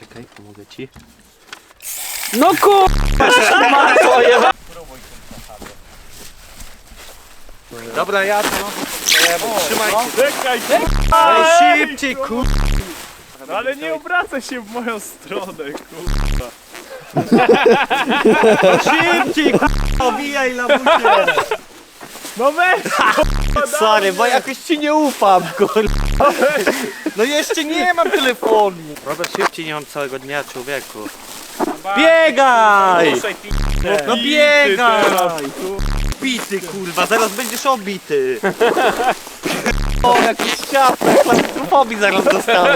Czekaj, pomogę ci. No kurwa. Dobra, ja to. Trzymaj Czekaj, Ej, szybciej, kur... no ale nie obracaj się w moją stronę, kurwa. Szybciej, kur... Owijaj labucie. No weź! Sorry, bo jakoś ci nie ufam, kur... No jeszcze nie mam telefonu. Robert, szybciej, nie mam całego dnia, człowieku. Biegaj! No biegaj! Bity, kurwa, zaraz będziesz obity. O, jakiś ciapek, klaustrofobii zaraz dostanę.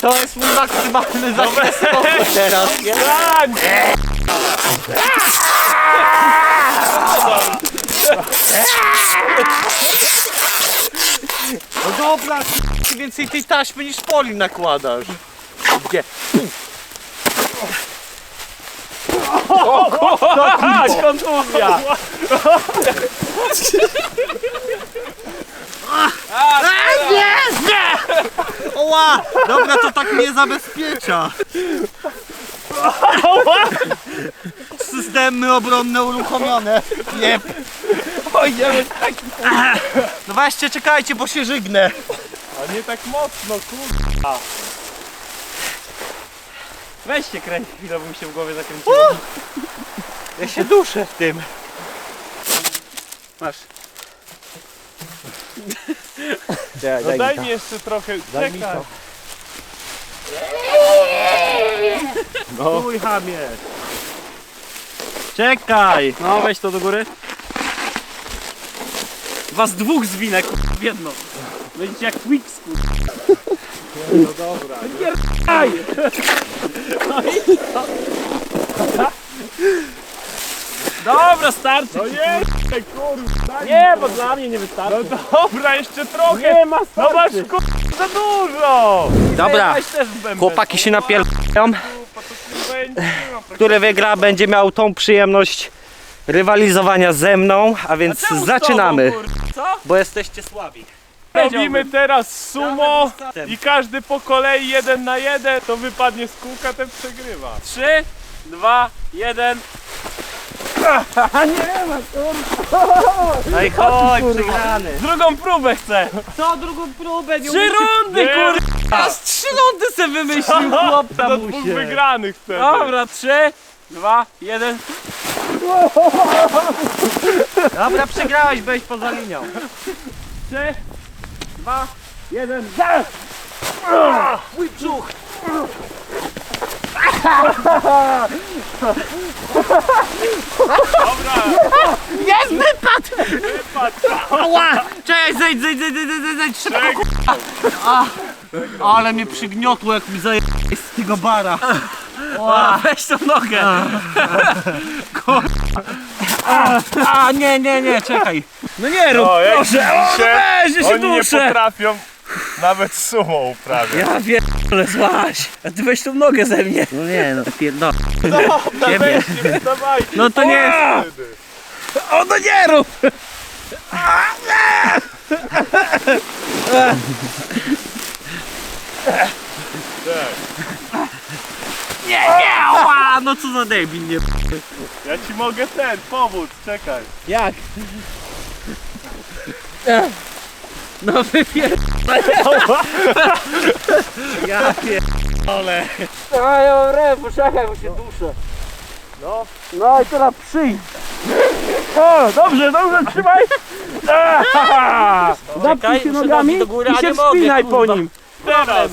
To jest mój maksymalny zakres teraz, nie? No dobra, ty więcej tej taśmy niż poli nakładasz. Gdzie? Aż kontuzja. Oła! Dobra, to tak mnie zabezpiecza. Systemy obronne uruchomione. Jep. Oj, nie wiem, tak. No właśnie, czekajcie, bo się żygnę. A nie tak mocno, kurwa. Weź się kręć chwilę, bo mi się w głowie zakręciło. Ja się duszę w tym. Masz. No daj mi jeszcze trochę, czekaj. No. Uj, hamie. Czekaj. No, weź to do góry. Was dwóch zwinę, kurwa, w jedno. Będziecie jak Twix, kurwa. No dobra. Aj! Dobra, starczy. No nie, kurwa. Nie, bo dla mnie nie wystarczy. No dobra, jeszcze trochę. Nie ma No masz starczy. kurwa za dużo. Dobra, Weź też w bębę. chłopaki się napierają. Kurwa, to tak- Który wygra będzie miał tą przyjemność rywalizowania ze mną, a więc Czemu z zaczynamy. Co? Bo jesteście słabi. Robimy teraz sumo i każdy po kolei jeden na jeden, to wypadnie z kółka, ten przegrywa. Trzy, dwa, jeden. Ej, chodź, przegrany. Drugą próbę chcę. Co drugą próbę? Nie Trzy rundy, Nie. kurwa. Aż trzy rundy se wymyślił chłop Do tam dwóch wygranych wtedy. Dobra, trzy, dwa, jeden. Dobra, przegrałeś, byłeś poza linią. Trzy, dwa, jeden. Mój brzuch. Dobra, Jest wypad! wypadł. Ała! Cześć, zejdź, zejdź, zejdź, zejdź, zejdź, zejdź, szybko, k***a. A, Ale mnie przygniotło, jak mi zaje z tego bara. A, weź tą nogę. A, nie, nie, nie, czekaj. No nie rób, proszę. O, no weź, ja się Oni nie duszę. potrafią nawet sumo uprawiać. Ja pierdolę, złaś. A ty weź tą nogę ze mnie. No nie, no pierdol. Dobra, Ciebie. weź, nie wstawajcie. No to nie jest... Wtedy. O, no nie rób. Nie, nie, ała, no co za debil, nie. Ja ci mogę ten, pomóc, czekaj. Jak? No wypier... Ja pierdolę. A ja re, poczekaj, bo się duszę. No. No i teraz przyjdź. O, dobrze, dobrze, trzymaj. Ah! Zapnij się nogami do góry, i a się wspinaj po nim. Teraz.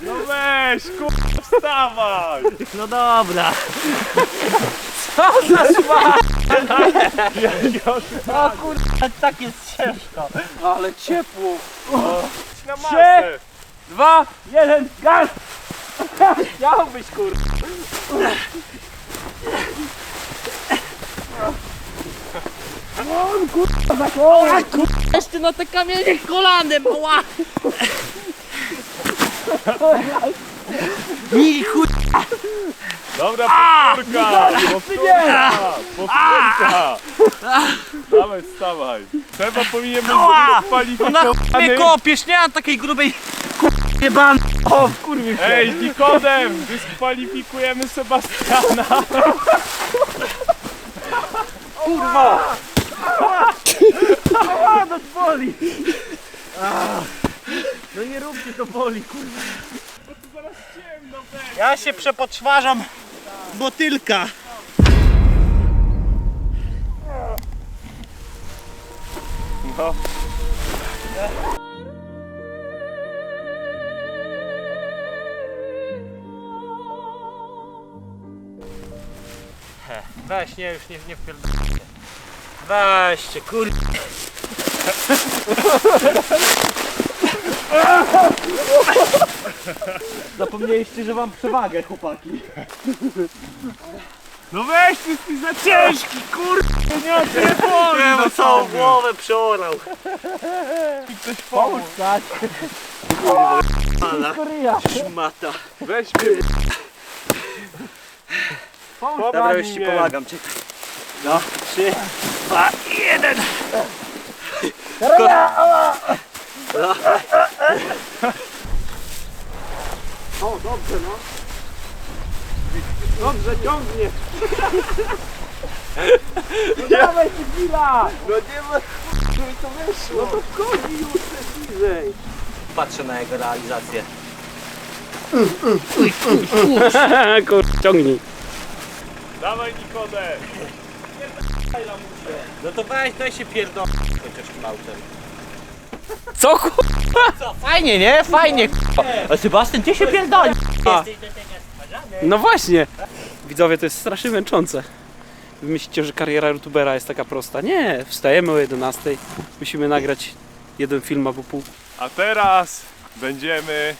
No weź, kurwa, wstawaj. No dobra. Co za szwa? O kurwa, tak jest ciężko. Ale ciepło. Na masę. Dwa, jeden, gaz! Chciałbyś kur... On kurwa za koła! Jeszcze na te kamienie kolanem, ała. I chuj. Dobra, powtórka. Powtórka. Powtórka. Dawaj, wstawaj. Seba powinien być Ała! No na dyskwalifikowany. mnie kopiesz, nie mam takiej grubej jeban. O, kurwie się. Ej, Nikodem, dyskwalifikujemy Sebastiana. Kurwa! A, no boli. No nie róbcie to boli, kurwa. Ja się przepoczwarzam botylka. No. Weź, nie, już nie, nie wpierdolcie. Weźcie, kur... Zapomnieliście, że mam przewagę, chłopaki. No weź, ty jesteś za ciężki, kurde, nie Nie, na bo całą sobie. głowę przeorał. I ktoś pomóż. Stać. Ala, Korea. szmata. Weź mnie. Dobra, już ci pomagam, czekaj. No, trzy, dwa, jeden. Korea! No. O, dobrze, no. Dobrze, ciągnie. No dawaj, cygila! No nie ma, żeby to No wyszło. to wchodzi już też bliżej. Patrzę na jego realizację. Kur... ciągnij. Dawaj, Nikodem. No to weź, daj się pierdol... chociaż tym autem. Co ku... Co, fajnie, nie? Fajnie, A Sebastian, ty się pierdoli. No właśnie. Widzowie, to jest strasznie męczące. Wy myślicie, że kariera youtubera jest taka prosta. Nie, wstajemy o 11. Musimy nagrać jeden film albo pół. A teraz będziemy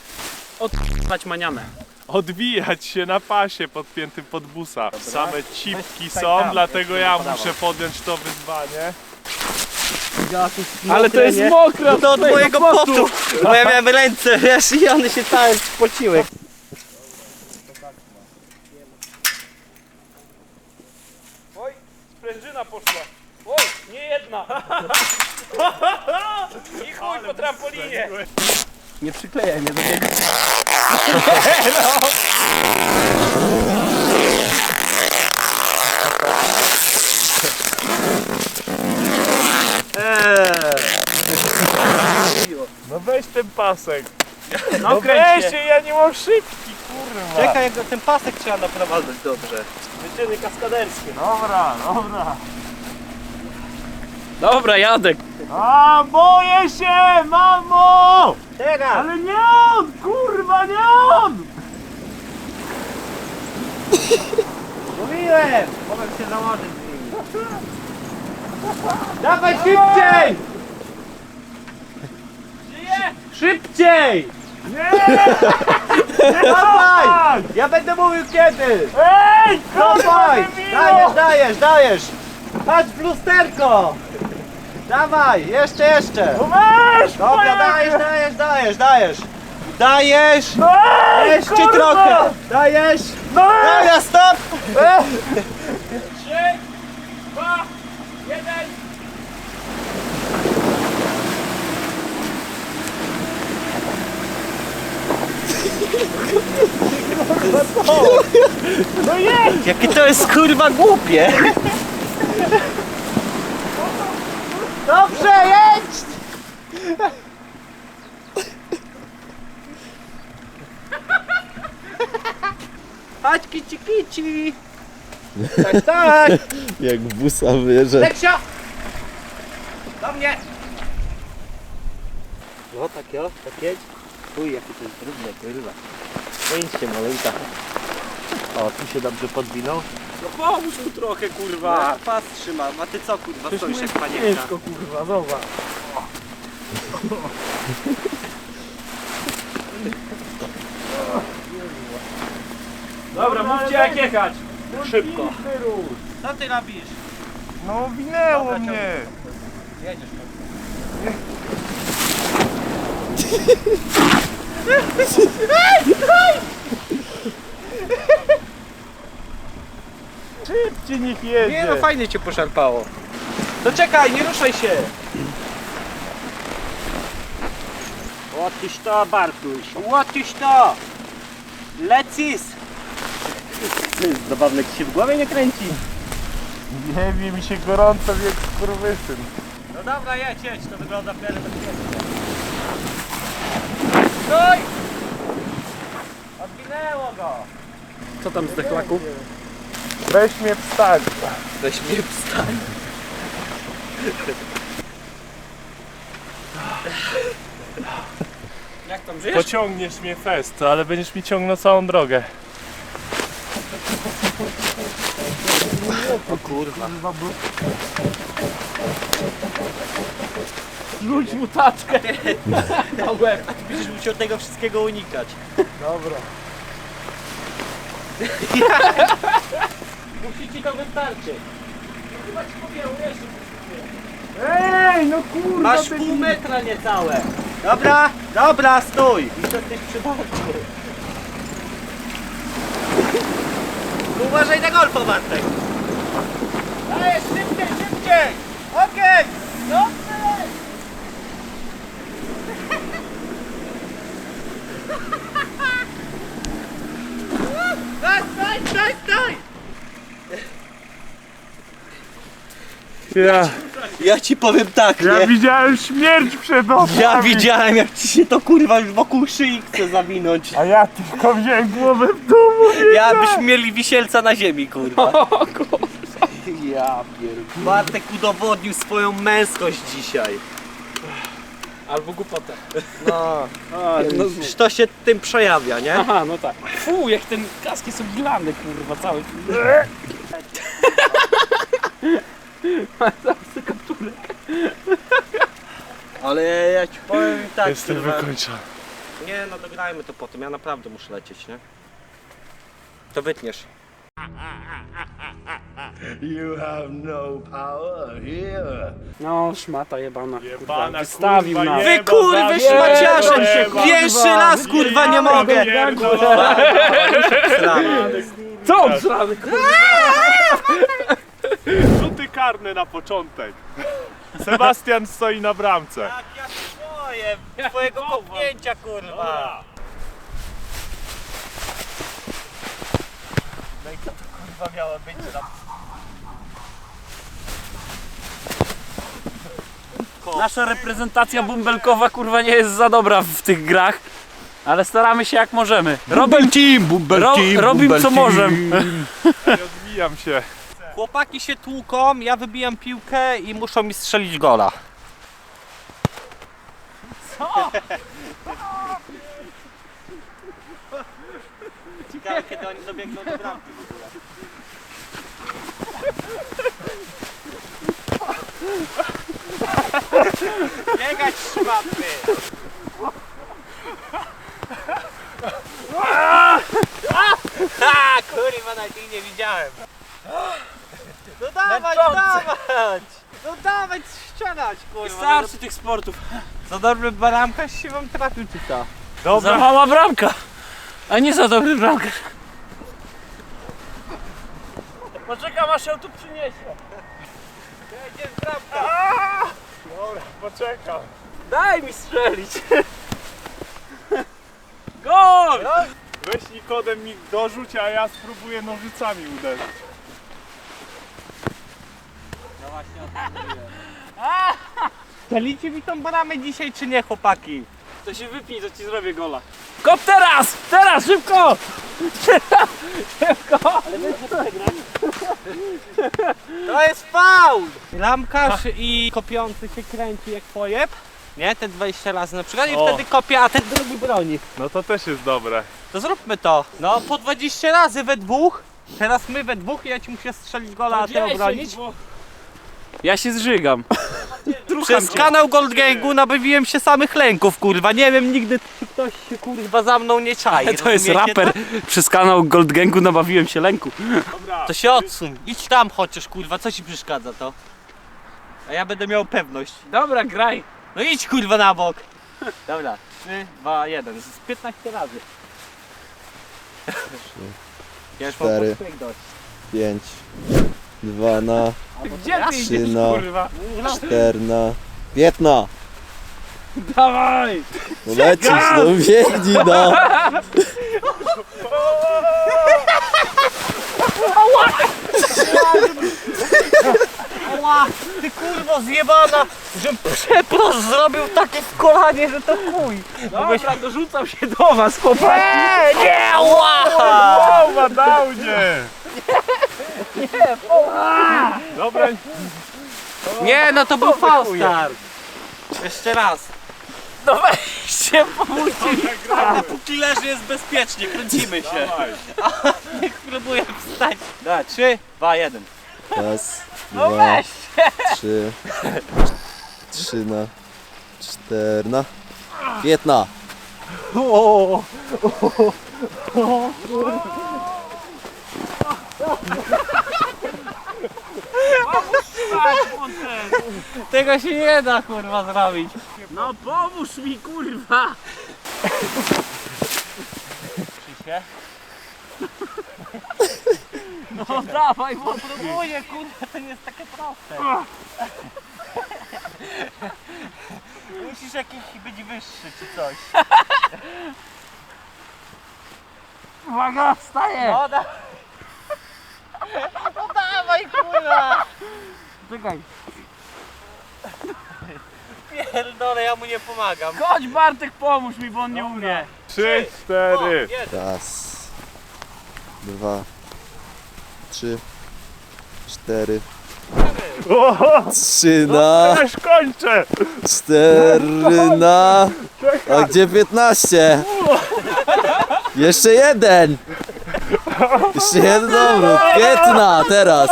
Znać manianę. odbijać się na pasie podpiętym pod busa. Same cipki Weź są, tam, dlatego ja muszę podjąć to wyzwanie. Ale to jest mokre No to od mojego potu. Bo ja miałem ręce, wiesz, i one się całe spociły. Oj, sprężyna poszła. Oj, nie jedna. I chuj po trampolinie. Nie przyklejaj mnie do tego. No weź ten pasek. No No weź się. ja nie mam szybki, kurwa. Czekaj, ten pasek trzeba naprowadzać dobrze. Wyczyny kaskaderskie. Dobra, dobra. Dobra, jadę. A, boję się, mamo! Teraz! Ale nie on, kurwa, nie on! Mówiłem! Mogę się założyć z nimi. Dawaj szybciej! Szybciej! Nie! Dawaj! Ja będę mówił kiedy! Ej, kurwa, Dawaj! Dajesz, dajesz, dajesz! Patrz w lusterko! Dawaj, jeszcze, jeszcze! No Dobra, dajesz, dajesz, dajesz, dajesz! Dajesz! Ej, Jeszcze kurwa! trochę! Dajesz! No! Dobra, stop! Trzy, dwa, jeden. No jedź! Jakie to jest kurwa głupie! Dobrze, jedź! Chodź kici! Tak, tak! Jak busa wyjeżdża. Leksio! Do mnie! No tak jo, tak jedź. Uj, jaki to jest trudne, kurwa. Wyjdźcie maleńka. O, tu się dobrze podwinął. No pomóż mu trochę, kurwa. A, pas trzymam, a ty co kurwa stoisz jak panienka? Ciężko, kurwa, zobacz. Dobra, mówcie jak jechać. Szybko. Co ty robisz? No winęło Dobra, mnie! Jedziesz Szybciej niech Nie jedzie! no fajnie cię poszarpało. To czekaj, nie ruszaj się! Otóż to, Bartuś, otóż to! Lecis! To jest zabawne, ci się w głowie nie kręci. Nie wie mi się gorąco jak skurwysyn. No dobra, jedź, jedź, to wygląda w miarę bezpiecznie. Stój! Odwinęło go! Co tam z dechlaku? Weź mnie wstać. Weź mnie wstań. Jak tam żyjesz? Pociągniesz mnie fest, ale będziesz mi ciągnął całą drogę. O kurwa. Rzuć mu taczkę na łeb. A ty będziesz musiał tego wszystkiego unikać. Dobra. Musi ci to wystarczyć. Chyba ci powiem, jeszcze. Ej, no kurwa, Masz ty- pół metra niecałe. Dobra, dobra, stój. I to jesteś przydatny. Uważaj na golfa, Bartek. Dajesz, szybciej, szybciej. Okej, dobrze. Daj, daj, daj, daj. Ja, Ja ci powiem tak, ja nie? widziałem śmierć przed oczami. Ja widziałem jak ci się to kurwa już wokół szyi chce zawinąć. A ja tylko wziąłem głowę w dół. Ja byśmy mieli wisielca na ziemi, kurwa. O kurwa. Ja pierdolę. Bartek udowodnił swoją męskość dzisiaj. Albo głupotę. No, A, no, to się tym przejawia, nie? Aha, no tak. Fu, jak ten kask jest oblany, kurwa, cały. Ale ja ci powiem tak, Jestem kurwa. wykończony. Nie, no dograjmy to potem, ja naprawdę muszę lecieć, nie? To wytniesz. You have no power here. No, szmata jebana. kurwa. Jebana, Wystawił kurwa, nas. Wy kurwy Nie, szmaciarze! nie, Pierwszy kurwa. raz kurwa nie mogę! Pierdolę. Srany. Co obsrany, kurwa? Rzuty karne na początek. Sebastian stoi na bramce. Tak, ja się boję twojego kopnięcia, kurwa! No i co to kurwa miało być za... Nasza reprezentacja bumbelkowa, kurwa, nie jest za dobra w tych grach. Ale staramy się jak możemy. Robim, team, bubel ro, robim co możemy. Ja odbijam się. Chłopaki się tłuką, ja wybijam piłkę i muszą mi strzelić gola. Co? Ciekawe kiedy oni dobiegną do bramki w ogóle. Biegać szmapy! Ha, kurwa, na tych nie widziałem. No dawać, Męczące. dawać! No dawać, ścianać, kurwa. Starszy tych sportów. Za dobry baramkarz się wam trafił, czy co? Za Dobra, mała bramka. A nie za dobry bramkarz. Poczekam aż ją tu przyniesie. Jedzie bramka. dobra, poczekam. Daj mi strzelić. Gol! Weź Nikodem mi dorzuć, a ja spróbuję nożycami uderzyć. No właśnie o tym mówię. Mi tą bramę dzisiaj, czy nie, chłopaki? To się wypnij, to ci zrobię gola. Kop teraz! Teraz, szybko! Szybko! To jest faul! Bramkarz i kopiący się kręci jak pojeb. Nie, ten 20 razy na przykład i O. wtedy kopie, a ten drugi broni. No to też jest dobre. To zróbmy to. No, po 20 razy we dwóch. Teraz my we dwóch i ja ci muszę strzelić gola, a ty obronić. Ja się zrzygam. Przez kanał Gold Gangu nabawiłem się samych lęków, kurwa. Nie wiem nigdy, czy ktoś się kurwa za mną nie czai. To jest rozumiecie raper. Przez kanał Gold Gangu nabawiłem się lęku. Dobra. To się odsuń. Idź tam chociaż, kurwa, co ci przeszkadza to? A ja będę miał pewność. Dobra, graj. No idź kurwa na bok. Dobra. 3, 2, 1. Z 15 razy. Ja już mam Cztery. podświeg dość. Pięć, dwa na, Gdzie ty Trzy idziesz, na- kurwa? cztery na, piętna. Dawaj! No lecisz, no biegnij no. Ała, ty kurwo zjebana, że przeprost zrobił takie w kolanie, że to chuj. Dobra, dorzucam się do was, chłopaki! Nie, nie, ała! Połowa dał nie! Dobra, Nie, no to był start. Jeszcze raz. No weźcie, pomóżcie mi! A póki leży jest bezpiecznie, kręcimy się. dawaj. Niech próbuję wstać. Da, trzy, dwa, jeden. Raz, No dwa, weź! trzy, trzy na, cztery na, piętna. Tego się nie da kurwa zrobić. No pomóż mi, kurwa! się. No dawaj, bo Próbuję, kurwa, to nie jest takie proste. Musisz jakiś być wyższy czy coś. Uwaga, wstaję! No, da... no dawaj kurwa. Czekaj. Pierdolę, ja mu nie pomagam. Chodź Bartek, pomóż mi, bo on nie umie. Trzy, cztery. Raz, dwa, trzy, cztery, trzy na, Też kończę! cztery na, a gdzie piętnaście? Jeszcze jeden! Jeszcze jeden obrót, piętna teraz!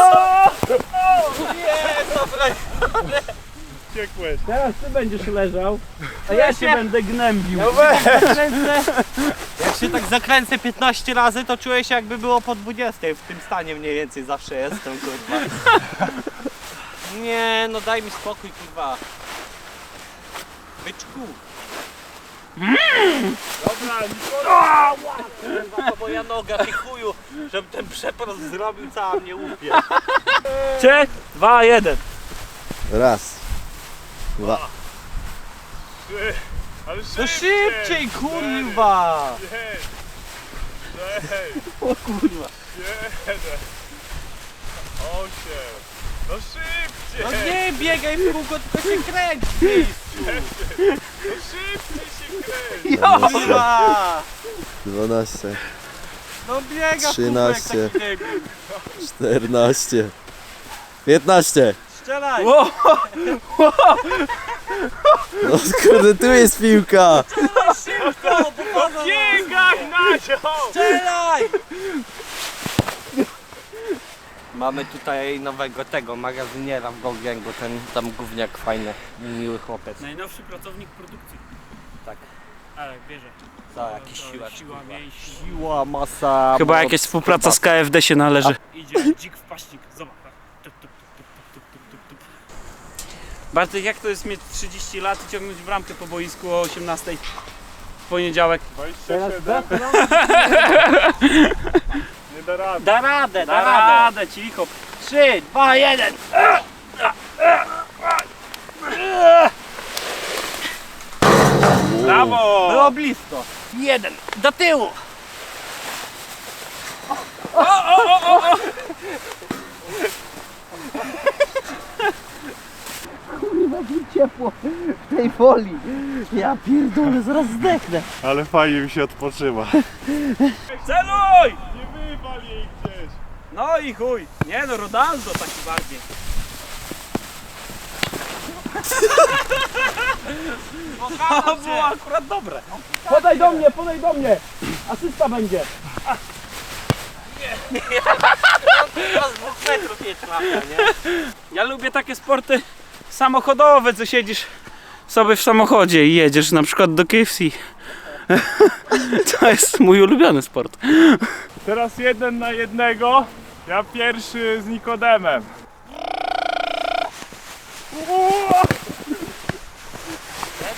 Ciekłeś. Teraz ty będziesz leżał, a ja się będę gnębił. Jak się tak zakręcę 15 razy, to czuję się jakby było po 20. W tym stanie mniej więcej zawsze jestem, kurwa. Nie, no daj mi spokój, kurwa. Byczku. Dobra, Nikola. To moja noga, ty chuju, żebym ten przeprost zrobił, cała mnie łupie. Trzy, dwa, jeden. Raz, dwa, Trzy. Ale No szybciej! kurwa. Pięć. Sześć. O kurwa. Jeden. Osiem. No szybciej! No nie biegaj w kółko, tylko się kręć w miejscu. Szybciej się kręć! 12, No biega Trzynaście. kubek, taki debil. 14, 15. Strzelaj! No kurde, tu jest piłka. Szybko! Biegaj, Strzelaj! Mamy tutaj nowego tego magazyniera w Golgęgu, ten tam gówniak fajny, miły chłopiec. Najnowszy pracownik produkcji. Tak. Ale bierze. Tak, jakiś siłacz. Siła, Siła, masa. Chyba moc, jakaś współpraca z KFD się należy. Idzie dzik w paśnik. Zobacz. Bartek, jak to jest mieć 30 lat i ciągnąć bramkę po boisku o 18 w poniedziałek? Teraz zapraszam. Nie da rady. Da radę, da, Da radę. radę, cicho. 3, 2, 1. Brawo! Było blisko. Jeden. Do tyłu. tej folii. Ja pierdolę, zaraz zdechnę. Ale fajnie mi się odpoczywa. Celuj! No i chuj. Nie no, Rodaldo taki bardziej. To było akurat dobre. Podaj do mnie, podaj do mnie. Asysta będzie. Teraz dwóch metrów nie trafia, nie? Ja lubię takie sporty samochodowe, co siedzisz sobie w samochodzie i jedziesz na przykład do KFC. To jest mój ulubiony sport. Teraz jeden na jednego. Ja pierwszy z Nikodemem.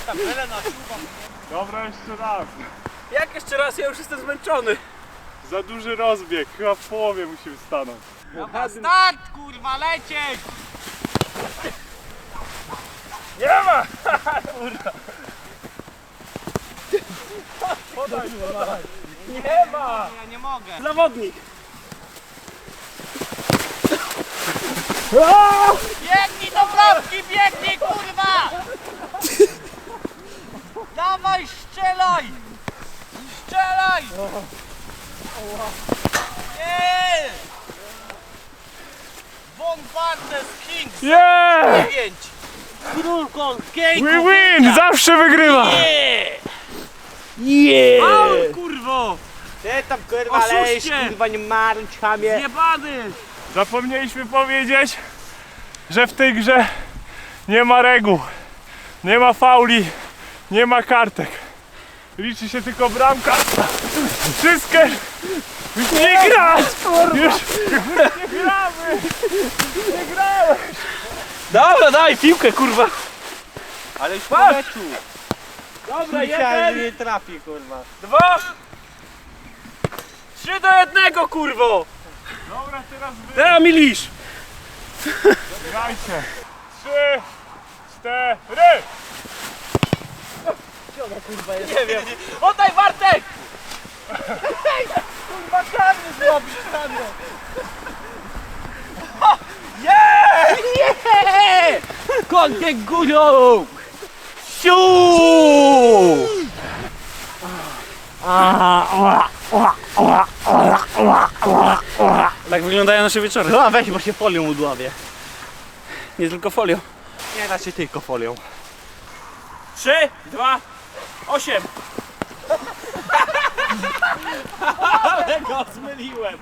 Tam byle na Dobra, jeszcze raz. Jak jeszcze raz, ja już jestem zmęczony. Za duży rozbieg. Chyba w połowie musimy stanąć. Dobra, start kurwa, lecieć! Nie ma! Nie ma! Ja nie mogę. Zawodnik! Biegnij do bramki, biegnij kurwa! Dawaj, strzelaj! Strzelaj! Nie! Von Barnes Kings Yeah! 9! Król Kongejku! We win! Zawsze wygrywa! Aut, kurwo! Ty tam kurwa lejesz, Oszuście! kurwa nie marudź chamie! Zjebany! Zapomnieliśmy powiedzieć, że w tej grze nie ma reguł, nie ma fauli, nie ma kartek. Liczy się tylko bramka. Wszystkie! Nie grać! Już nie gramy! Nie gramy! Dobra, daj piłkę, kurwa! Ale już po meczu! Dobra, Myślałem, że nie trafi kurwa. dwa, trzy do jednego, kurwo! Dobra, teraz wy Teraz mi lisz! grajcie. Trzy, cztery! Nie wiem. Oddaj Bartek! Kurwa karny zrobisz karny! Nie! Konie górą! Siu! Tak wyglądają nasze wieczory. No weź, bo się folią udławię. Nie tylko folią. Nie, raczej tylko folią. Trzy, dwa, osiem. Ale go zmyliłem.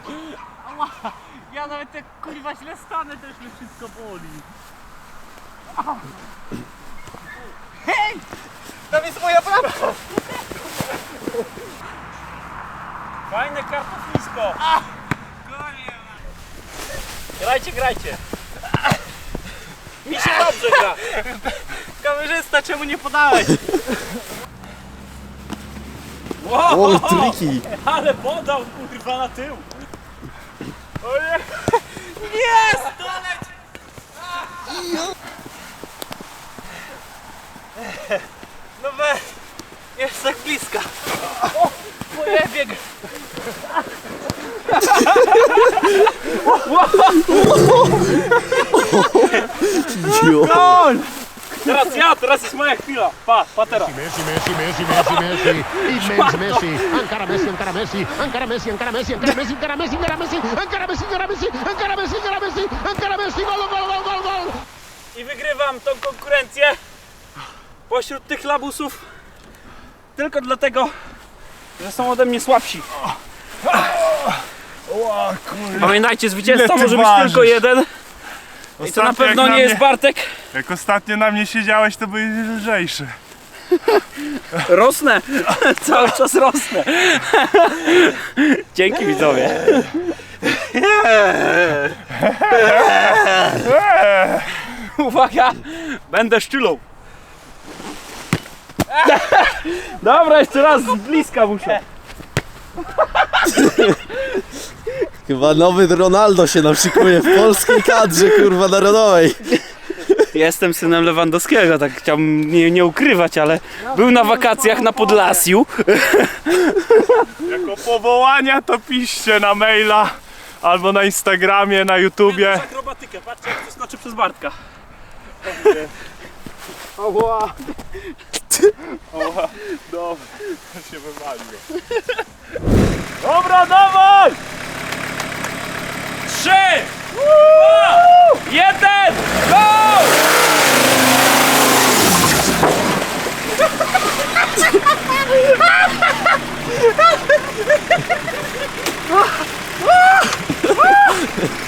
Ja nawet jak kurwa źle stanę, też mnie wszystko boli. Hej! Tam jest moja bramka! Fajne kartoflisko. Grajcie, grajcie. Mi się dobrze gra. Kamerzysta, czemu nie podałeś? Wow, O, triki! ale podał kurwa na tył. O nie! Jest! Doleć! No weź! Jest tak bliska. O! Moje bieg! Jo. Teraz ja, teraz jest moja chwila. Pa, pa teraz. Messi, Messi, Messi, Messi, Messi, immens Messi, encara Messi, encara Messi, encara Messi, encara Messi, encara Messi, encara Messi, encara Messi, encara Messi, encara Messi, encara Messi, encara Messi, encara Messi, gol, gol, gol, gol, gol. I wygrywam tą konkurencję pośród tych labusów tylko dlatego, że są ode mnie słabsi. O kurde. Pamiętajcie, Ile zwycięzca ty może być ważysz? tylko jeden. I to na jak pewno nie jest mnie- Bartek. Jak ostatnio na mnie siedziałeś, to byłeś lżejszy. Rosnę. Cały czas rosnę. Dzięki widzowie. Uwaga, będę szczylą. Dobra, jeszcze raz z bliska muszę. Chyba nowy Ronaldo się naszykuje w polskiej kadrze, kurwa, narodowej. Jestem synem Lewandowskiego, tak chciałbym nie, nie ukrywać, ale był na wakacjach na Podlasiu. Jako powołania to piszcie na maila albo na Instagramie, na YouTubie. akrobatykę, patrzcie jak przeskoczy przez Bartka. Dobra, to się wywaliło. Dobra, dawaj! Trzy, dwa, jeden, go! Nie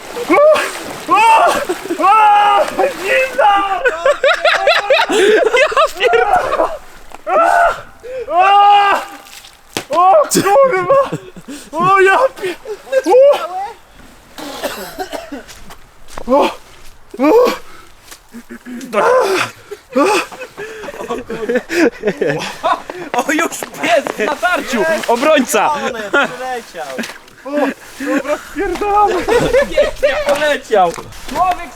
Obrońca! One, przyleciał. Pięknie poleciał! Człowiek